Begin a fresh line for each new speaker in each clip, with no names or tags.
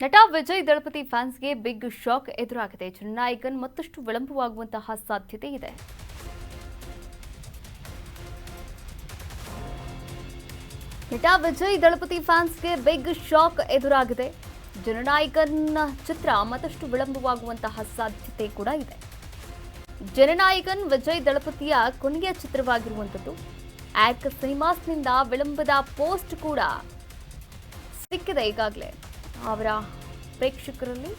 ನಟ ವಿಜಯ್ ದಳಪತಿ ಫ್ಯಾನ್ಸ್ಗೆ big shock ಎದುರಾಗಿದೆ. ಜನನಾಯಕನ್ ಮತ್ತಷ್ಟು ವಿಳಂಬವಾಗುವಂತಹ ಸಾಧ್ಯತೆ ಇದೆ. ನಟ ವಿಜಯ್ ದಳಪತಿ ಫ್ಯಾನ್ಸ್ಗೆ ಬಿಗ್ ಶಾಕ್ ಎದುರಾಗಿದೆ. ಜನನಾಯಕನ್ ಚಿತ್ರ ಮತ್ತಷ್ಟು ವಿಳಂಬವಾಗುವಂತಹ ಸಾಧ್ಯತೆ ಕೂಡ ಇದೆ. ಜನನಾಯಕನ್ ವಿಜಯ್ ದಳಪತಿಯ ಕೊನೆಯ ಚಿತ್ರವಾಗಿರುವಂಥದ್ದು. ಆಕ್ ಸಿನಿಮಾಸ್ನಿಂದ ವಿಳಂಬದ ಪೋಸ್ಟ್ ಕೂಡ ಸಿಕ್ಕಿದೆ ಈಗಾಗಲೇ. ಅವರ ಪ್ರೇಕ್ಷಕರಲ್ಲಿ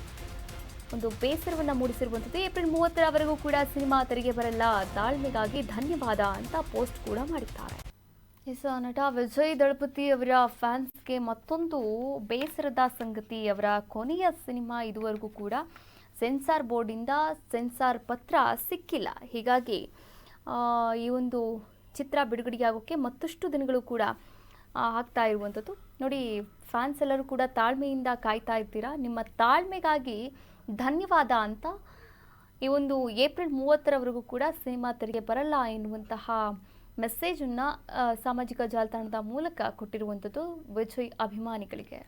ಒಂದು ಬೇಸರವನ್ನು ಮೂಡಿಸಿರುವಂಥದ್ದು. ಏಪ್ರಿಲ್ ಮೂವತ್ತರವರೆಗೂ ಕೂಡ ಸಿನಿಮಾ ತೆರಿಗೆ ಬರಲ್ಲ. ತಾಳ್ಮೆಗಾಗಿ ಧನ್ಯವಾದ ಅಂತ ಪೋಸ್ಟ್ ಕೂಡ ಮಾಡಿದ್ದಾರೆ. ಎಸ್ ನಟ ವಿಜಯ್ ದಳಪತಿ ಅವರ ಫ್ಯಾನ್ಸ್ಗೆ ಮತ್ತೊಂದು ಬೇಸರದ ಸಂಗತಿ. ಅವರ ಕೊನೆಯ ಸಿನಿಮಾ ಇದುವರೆಗೂ ಕೂಡ ಸೆನ್ಸಾರ್ ಬೋರ್ಡಿಂದ ಸೆನ್ಸಾರ್ ಪತ್ರ ಸಿಕ್ಕಿಲ್ಲ. ಹೀಗಾಗಿ ಈ ಒಂದು ಚಿತ್ರ ಬಿಡುಗಡೆಯಾಗೋಕ್ಕೆ ಮತ್ತಷ್ಟು ದಿನಗಳು ಕೂಡ ಆಗ್ತಾ ಇರುವಂಥದ್ದು. ನೋಡಿ, ಫ್ಯಾನ್ಸ್ ಎಲ್ಲರೂ ಕೂಡ ತಾಳ್ಮೆಯಿಂದ ಕಾಯ್ತಾ ಇರ್ತೀರಾ? ನಿಮ್ಮ ತಾಳ್ಮೆಗಾಗಿ ಧನ್ಯವಾದ ಅಂತ ಈ ಒಂದು ಏಪ್ರಿಲ್ ಮೂವತ್ತರವರೆಗೂ ಕೂಡ ಸಿನಿಮಾ ತೆರೆಗೆ ಬರಲ್ಲ ಎನ್ನುವಂತಹ ಮೆಸೇಜನ್ನು ಸಾಮಾಜಿಕ ಜಾಲತಾಣದ ಮೂಲಕ ಕೊಟ್ಟಿರುವಂಥದ್ದು ವಿಜಯ್ ಅಭಿಮಾನಿಗಳಿಗೆ.